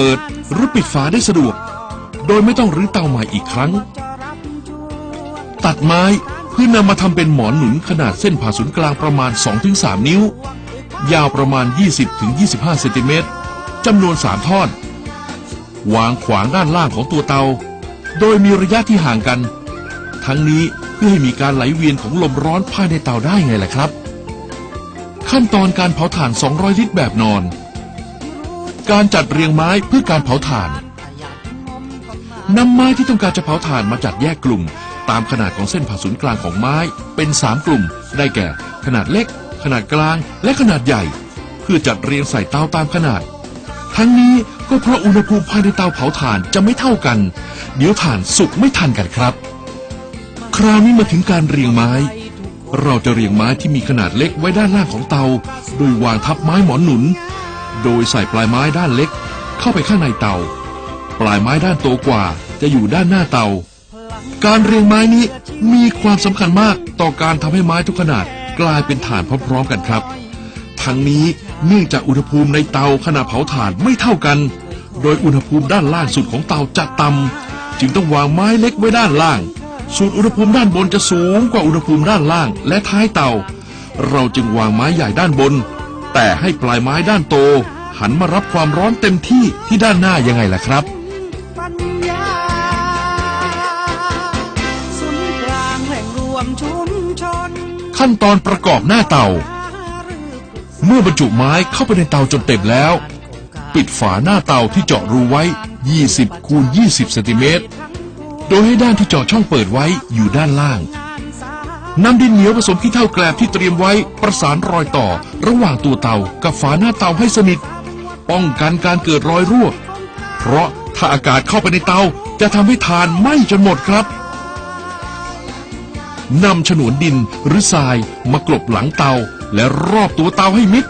เปิดหรือปิดฝาได้สะดวก โดยไม่ต้องรื้อเตาใหม่อีกครั้ง ตัดไม้เพื่อนำมาทำเป็นหมอนหนุนขนาดเส้นผ่าศูนย์กลางประมาณ 2-3 นิ้ว ยาวประมาณ 20-25เซนติเมตรจำนวน 3 ท่อน วางขวางด้านล่างของตัวเตา โดยมีระยะที่ห่างกัน ทั้งนี้เพื่อให้มีการไหลเวียนของลมร้อนภายในเตาได้ไงล่ะครับ ขั้นตอนการเผาถ่าน 200 ลิตรแบบนอน การจัดเรียงไม้เพื่อการเผาถ่านนำไม้ที่ต้องการจะเผาถ่านมาจัดแยกกลุ่ม ตามขนาดของเส้นผ่าศูนย์กลางของไม้เป็น 3 กลุ่ม ได้แก่ ขนาดเล็ก ขนาดกลาง และขนาดใหญ่ เพื่อจัดเรียงใส่เตาตามขนาด ทั้งนี้ก็เพราะอุณหภูมิภายในเตาเผาถ่านจะไม่เท่ากัน เดี๋ยวถ่านสุกไม่ทันกันครับ คราวนี้มาถึงการเรียงไม้ เราจะเรียงไม้ที่มีขนาดเล็กไว้ด้านล่างของเตา โดยวางทับไม้หมอนหนุน โดยใส่ปลายไม้ด้านเล็ก เข้าไปข้างในเตา ปลายไม้ด้านโตกว่าจะอยู่ด้านหน้าเตา การเรียงไม้นี้มีความสำคัญมากต่อการทำให้ไม้ทุกขนาดกลายเป็นถ่านพร้อมๆกันครับ ทั้งนี้เนื่องจากอุณหภูมิในเตาขณะเผาถ่านไม่เท่ากัน โดยอุณหภูมิด้านล่างสุดของเตาจะต่ำจึงต้องวางไม้เล็กไว้ด้านล่าง ส่วนอุณหภูมิด้านบนจะสูงกว่าอุณหภูมิด้านล่างและท้ายเตา เราจึงวางไม้ใหญ่ด้านบน แต่ให้ปลายไม้ด้านโต หันมารับความร้อนเต็มที่ที่ด้านหน้ายังไงล่ะครับ ขั้นตอนประกอบหน้าเตา เมื่อบรรจุไม้เข้าไปในเตาจนเต็มแล้ว ปิดฝาหน้าเตาที่เจาะรูไว้ 20คูณ20เซนติเมตรโดยให้ด้านที่เจาะช่องเปิดไว้อยู่ด้านล่าง นำดินเหนียวผสมขี้เถ้าแกลบที่เตรียมไว้ประสานรอยต่อ ระหว่างตัวเตากับฝาหน้าเตาให้สนิท ป้องกันการเกิดรอยรั่ว เพราะถ้าอากาศเข้าไปในเตาจะทำให้ทานไหม้จนหมดครับนำฉนวนดินหรือทรายมากลบหลังเตาและรอบตัวเตาให้มิด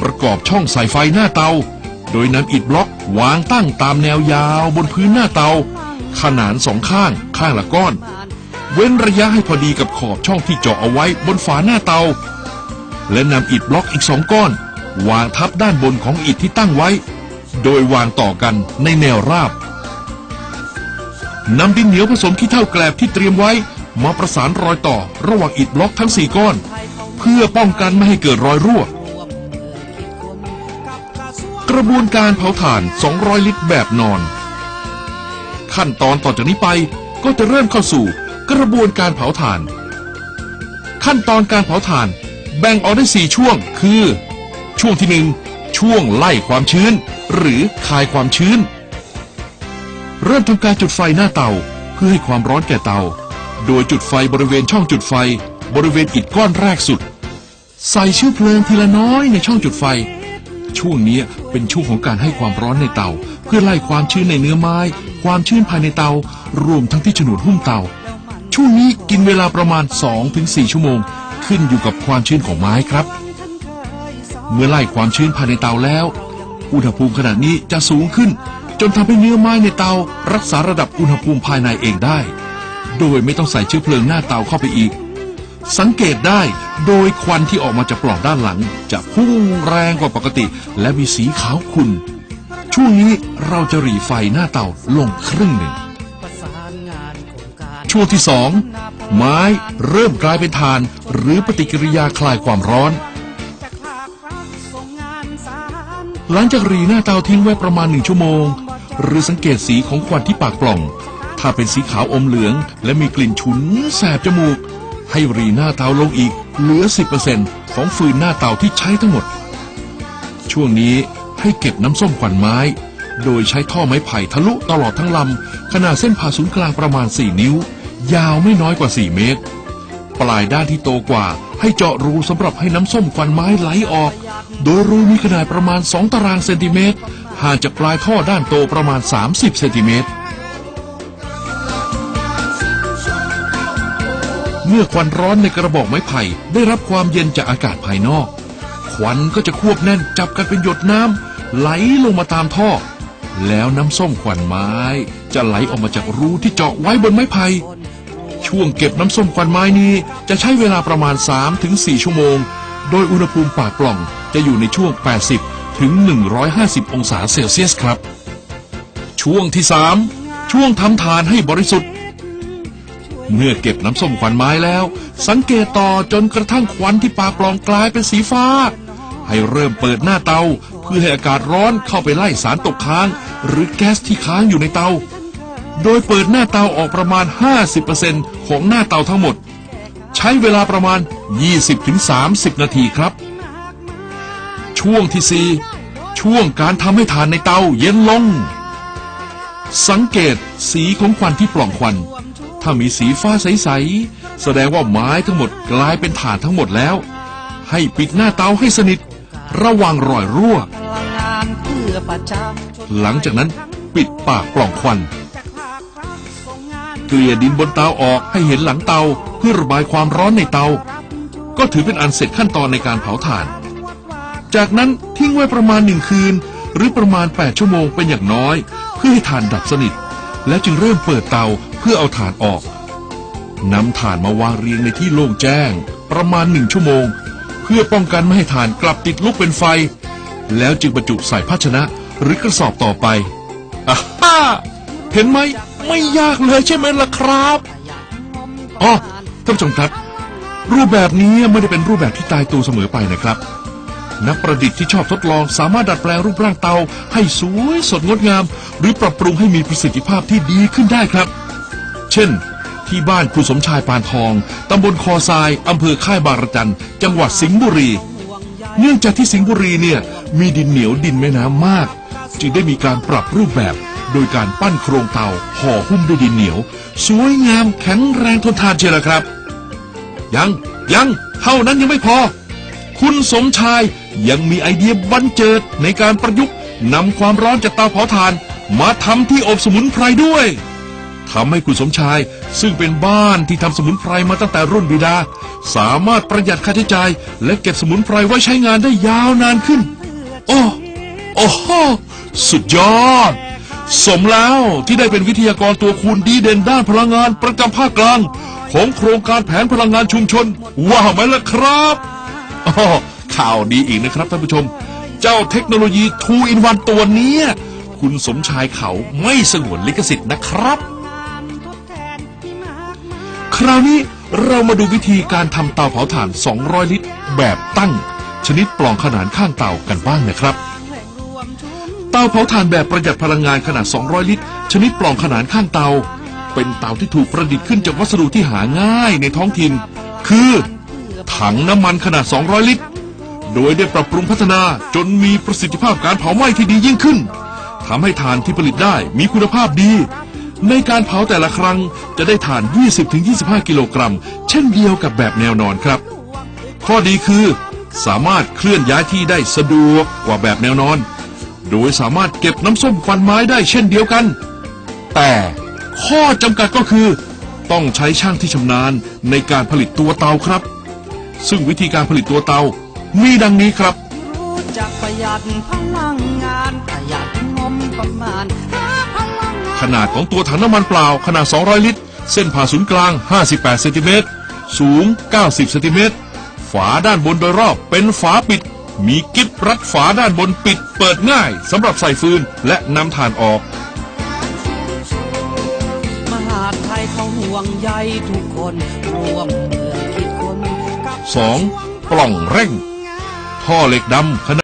ประกอบช่องใส่ไฟหน้าเตา โดยนำอิฐบล็อกวางตั้งตามแนวยาวบนพื้นหน้าเตา ขนานสองข้าง ข้างละก้อน เว้นระยะให้พอดีกับขอบช่องที่เจาะเอาไว้บนฝาหน้าเตา และนำอิฐบล็อกอีกสองก้อน วางทับด้านบนของอิฐที่ตั้งไว้ โดยวางต่อกันในแนวราบนำดินเหนียวผสมขี้เถ้าแกลบที่เตรียมไว้ มาประสานรอยต่อระหว่างอิฐบล็อกทั้ง4ก้อน เพื่อป้องกันไม่ให้เกิดรอยรั่ว กระบวนการเผาถ่าน 200 ลิตรแบบนอน ขั้นตอนต่อจากนี้ไปก็จะเริ่มเข้าสู่กระบวนการเผาถ่าน ขั้นตอนการเผาถ่าน แบ่งออกได้ 4 ช่วง คือ ช่วงที่หนึ่งช่วงไล่ความชื้น หรือคายความชื้น เริ่มทำการจุดไฟหน้าเตาเพื่อให้ความร้อนแก่เตา โดยจุดไฟบริเวณช่องจุดไฟ บริเวณอิฐก้อนแรกสุด ใส่เชื้อเพลิงทีละน้อยในช่องจุดไฟ ช่วงนี้ เป็นช่วงของการให้ความร้อนในเตา เพื่อไล่ความชื้นในเนื้อไม้ ความชื้นภายในเตา รวมทั้งที่ฉนวนหุ้มเตา ช่วงนี้กินเวลาประมาณ 2-4 ชั่วโมง ขึ้นอยู่กับความชื้นของไม้ครับ เมื่อไล่ความชื้นภายในเตาแล้ว อุณหภูมิขนาดนี้จะสูงขึ้น จนทำให้เนื้อไม้ในเตา รักษาระดับอุณหภูมิภายในเองได้ โดยไม่ต้องใส่เชื้อเพลิงหน้าเตาเข้าไปอีก สังเกตได้โดยควันที่ออกมาจากปล่องด้านหลัง จะพุ่งแรงกว่าปกติ และมีสีขาวขุ่นช่วงนี้เราจะหรี่ไฟหน้าเตาลงครึ่งหนึ่ง ช่วงที่สองไม้เริ่มกลายเป็นถ่าน หรือปฏิกิริยาคลายความร้อน หลังจากหรีหน้าเตาทิ้งไว้ประมาณหนึ่งชั่วโมง หรือสังเกตสีของควันที่ปากปล่อง ถ้าเป็นสีขาวอมเหลือง และมีกลิ่นฉุนแสบจมูก ให้รีหน้าเตาลงอีกเหลือ 10%ของฟืนหน้าเตาที่ใช้ทั้งหมด ช่วงนี้ให้เก็บน้ำส้มควันไม้ โดยใช้ท่อไม้ไผ่ทะลุตลอดทั้งลำ ขนาดเส้นผ่าศูนย์กลางประมาณ 4 นิ้ว ยาวไม่น้อยกว่า 4 เมตร ปลายด้านที่โตกว่าให้เจาะรูสำหรับให้น้ำส้มควันไม้ไหลออก โดยรูมีขนาดประมาณ 2 ตารางเซนติเมตรห่างจากปลายท่อด้านโตประมาณ 30 เซนติเมตร เมื่อควันร้อนในกระบอกไม้ไผ่ได้รับความเย็นจากอากาศภายนอก ควันก็จะควบแน่นจับกันเป็นหยดน้ำไหลลงมาตามท่อ แล้วน้ำส้มควันไม้ จะไหลออกมาจากรูที่เจาะไว้บนไม้ไผ่ช่วงเก็บน้ำส้มควันไม้นี้จะใช้เวลาประมาณ 3-4 ชั่วโมง โดยอุณหภูมิปากปล่องจะอยู่ในช่วง 80 ถึง 150 องศาเซลเซียสครับ ช่วงที่ 3 ช่วงทำทานให้บริสุทธิ์ เมื่อเก็บน้ำส้มควันไม้แล้ว สังเกตต่อจนกระทั่งควันที่ปากปล่องกลายเป็นสีฟ้า ให้เริ่มเปิดหน้าเตา เพื่อให้อากาศร้อนเข้าไปไล่สารตกค้าง หรือแก๊สที่ค้างอยู่ในเตา โดยเปิดหน้าเตาออกประมาณ 50%ของหน้าเตาทั้งหมด ใช้เวลาประมาณ 20-30 นาทีครับ ช่วงที่ 4 ช่วงการทำให้ฐานในเตาเย็นลง สังเกตสีของควันที่ปล่องควัน ถ้ามีสีฟ้าใสๆแสดงว่าไม้ทั้งหมดกลายเป็นฐานทั้งหมดแล้ว ให้ปิดหน้าเตาให้สนิท ระวังรอยรั่ว หลังจากนั้นปิดปากปล่องควันจากภาครัฐส่งงานเกลี่ยดินบนเตาออกให้เห็นหลังเตาเพื่อระบายความร้อนในเตา ก็ถือเป็นอันเสร็จขั้นตอนในการเผาถ่าน จากนั้นทิ้งไว้ประมาณหนึ่งคืน หรือประมาณ 8 ชั่วโมงเป็นอย่างน้อย เพื่อให้ถ่านดับสนิท แล้วจึงเริ่มเปิดเตา เพื่อเอาถ่านออกนำถ่านมาวางเรียงในที่โล่งแจ้ง ประมาณหนึ่งชั่วโมง เพื่อป้องกันไม่ให้ถ่านกลับติดลุกเป็นไฟ แล้วจึงบรรจุใส่ภาชนะหรือกระสอบต่อไปอ่าฮ่าเห็นไหมไม่ยากเลยใช่ไหมล่ะครับอ๋อท่านผู้ชมครับ รูปแบบนี้ไม่ได้เป็นรูปแบบที่ตายตัวเสมอไปนะครับ นักประดิษฐ์ที่ชอบทดลองสามารถดัดแปลงรูปร่างเตา ให้สวยสดงดงาม หรือปรับปรุงให้มีประสิทธิภาพที่ดีขึ้นได้ครับ เช่น ที่บ้านคุณสมชายปานทอง ตำบลคอทราย อำเภอค่ายบางระจัน จังหวัดสิงห์บุรี เนื่องจากที่สิงห์บุรีเนี่ยมีดินเหนียวดินแม่น้ำมาก จึงได้มีการปรับรูปแบบ โดยการปั้นโครงเตาห่อหุ้มด้วยดินเหนียว สวยงามแข็งแรงทนทานเชียวละครับ ยังยังเท่านั้นยังไม่พอ คุณสมชายยังมีไอเดียบันเจิดในการประยุกต์นำความร้อนจากเตาเผาถ่าน มาทำที่อบสมุนไพรด้วย ทำให้คุณสมชาย ซึ่งเป็นบ้านที่ทำสมุนไพรมาตั้งแต่รุ่นบิดา สามารถประหยัดค่าใช้จ่าย และเก็บสมุนไพรไว้ใช้งานได้ยาวนานขึ้น โอ้โอ้โหสุดยอด สมแล้วที่ได้เป็นวิทยากรตัวคูณดีเด่นด้านพลังงานประจำภาคกลาง ของโครงการแผนพลังงานชุมชนว่าไหมล่ะครับอ๋อข่าวดีอีกนะครับท่านผู้ชม เจ้าเทคโนโลยี2 in 1ตัวนี้คุณสมชายเขาไม่สงวนลิขสิทธิ์นะครับ คราวนี้เรามาดูวิธีการทำเตาเผาถ่าน 200 ลิตร แบบตั้ง ชนิดปล่องขนานข้างเตากันบ้างนะครับ เตาเผาถ่านแบบประหยัดพลังงานขนาด 200 ลิตร ชนิดปล่องขนานข้างเตา เป็นเตาที่ถูกประดิษฐ์ขึ้นจากวัสดุที่หาง่ายในท้องถิ่น คือ ถังน้ำมันขนาด 200 ลิตร โดยได้ปรับปรุงพัฒนาจนมีประสิทธิภาพการเผาไหม้ที่ดียิ่งขึ้นทำให้ถ่านที่ผลิตได้มีคุณภาพดี ในการเผาแต่ละครั้งจะได้ถ่าน 20-25 กิโลกรัม เช่นเดียวกับแบบแนวนอนครับ ข้อดีคือสามารถเคลื่อนย้ายที่ได้สะดวกกว่าแบบแนวนอน โดยสามารถเก็บน้ำส้มควันไม้ได้เช่นเดียวกัน แต่ข้อจำกัดก็คือ ต้องใช้ช่างที่ชำนาญในการผลิตตัวเตาครับ ซึ่งวิธีการผลิตตัวเตา มีดังนี้ครับ รู้จักประหยัดพลังงานประหยัดงบประมาณ ขนาดของตัวถังน้ำมันเปล่าขนาด 200 ลิตร เส้นผ่าศูนย์กลาง 58 เซนติเมตร สูง 90 เซนติเมตร ฝาด้านบนโดยรอบเป็นฝาปิด มีกิ๊บรัดฝาด้านบนปิด เปิดง่ายสำหรับใส่ฟืนและนำถ่านออก มหาดไทยเขาห่วงใยทุกคนรวมมือคิดคนกับ 2. ปล่องเร่ง ท่อเหล็กดำขนาด